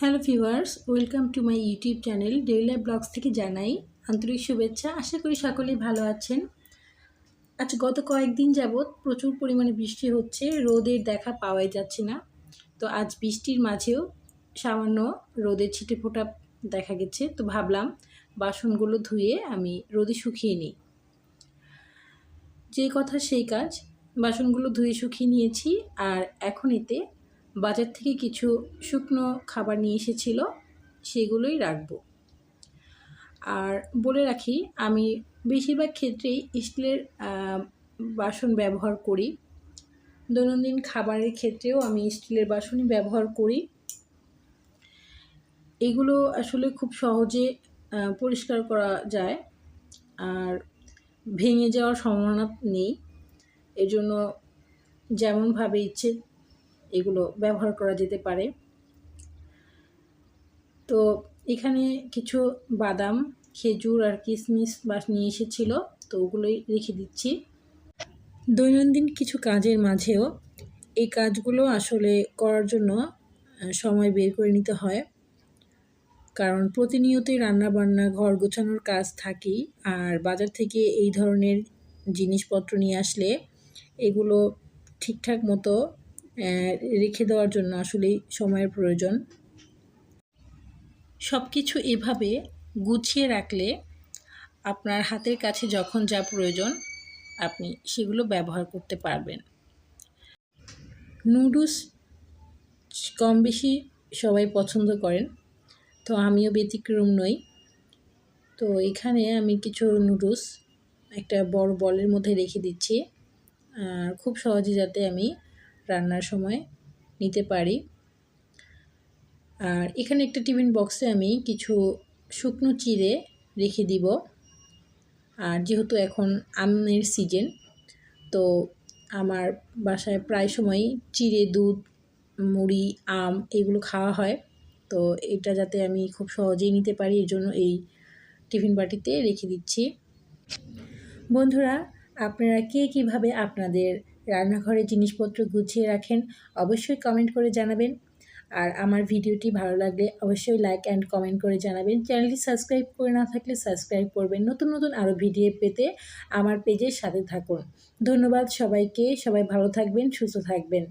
Hello viewers, welcome to my YouTube channel daily vlogs থেকে জানাই আন্তরিক শুভেচ্ছা। আশা করি সকলেই ভালো আছেন। আজ গত কয়েকদিন যাবৎ প্রচুর পরিমাণে বৃষ্টি হচ্ছে, রোদের দেখা পাওয়াই যাচ্ছে না। তো আজ বৃষ্টির মাঝেও সামান্য রোদের ছিটে ফোটা দেখা গেছে। তো ভাবলাম বাসনগুলো ধুয়ে আমি রোদে শুকিয়ে নিই। যে কথা সেই কাজ, বাসনগুলো ধুয়ে শুকিয়ে নিয়েছি আর এখন এতে বাজার থেকে কিছু শুকনো খাবার নিয়ে এসেছিল, সেগুলোই রাখব। আর বলে রাখি, আমি বেশিরভাগ ক্ষেত্রেই স্টিলের বাসন ব্যবহার করি। দৈনন্দিন খাবারের ক্ষেত্রেও আমি স্টিলের বাসনই ব্যবহার করি। এগুলো আসলে খুব সহজে পরিষ্কার করা যায়। আর ভেঙে যাওয়ার সম্ভাবনা নেই। এজন্য যেমনভাবে ইচ্ছে এগুলো ব্যবহার করা যেতে পারে। তো এখানে কিছু বাদাম, খেজুর আর কিশমিশ বাস নিয়ে এসেছিল, তো ওগুলোই রেখে দিচ্ছি। দৈনন্দিন কিছু কাজের মাঝেও এই কাজগুলো আসলে করার জন্য সময় বের করে নিতে হয়। কারণ প্রতিনিয়তই রান্নাবান্না, ঘর গোছানোর কাজ থাকি আর বাজার থেকে এই ধরনের জিনিসপত্র নিয়ে আসলে এগুলো ঠিকঠাক মতো রেখে দেওয়ার জন্য আসলেই সময়ের প্রয়োজন। সব কিছু এভাবে গুছিয়ে রাখলে আপনার হাতের কাছে যখন যা প্রয়োজন, আপনি সেগুলো ব্যবহার করতে পারবেন। নুডলস কম বেশি সবাই পছন্দ করেন, তো আমিও ব্যতিক্রম নই। তো এখানে আমি কিছু নুডলস একটা বড় বলের মধ্যে রেখে দিচ্ছি, আর খুব সহজে যাতে আমি রান্নার সময় নিতে পারি। আর এখানে একটা টিফিন বক্সে আমি কিছু শুকনো চিড়ে রেখে দিব। আর যেহেতু এখন আমের সিজন, তো আমার বাসায় প্রায় সময়ই চিড়ে, দুধ, মুড়ি, আম এগুলো খাওয়া হয়। তো এটা যাতে আমি খুব সহজেই নিতে পারি এই জন্য এই টিফিন বাটিতে রেখে দিচ্ছি। বন্ধুরা, আপনারা কে কীভাবে আপনাদের রান্নাঘরে জিনিসপত্র গুছিয়ে রাখেন, অবশ্যই কমেন্ট করে জানাবেন। আর আমার ভিডিওটি ভালো লাগলে অবশ্যই লাইক অ্যান্ড কমেন্ট করে জানাবেন। চ্যানেলটি সাবস্ক্রাইব করে না থাকলে সাবস্ক্রাইব করবেন। নতুন নতুন আরও ভিডিও পেতে আমার পেজের সাথে থাকুন। ধন্যবাদ সবাইকে। সবাই ভালো থাকবেন, সুস্থ থাকবেন।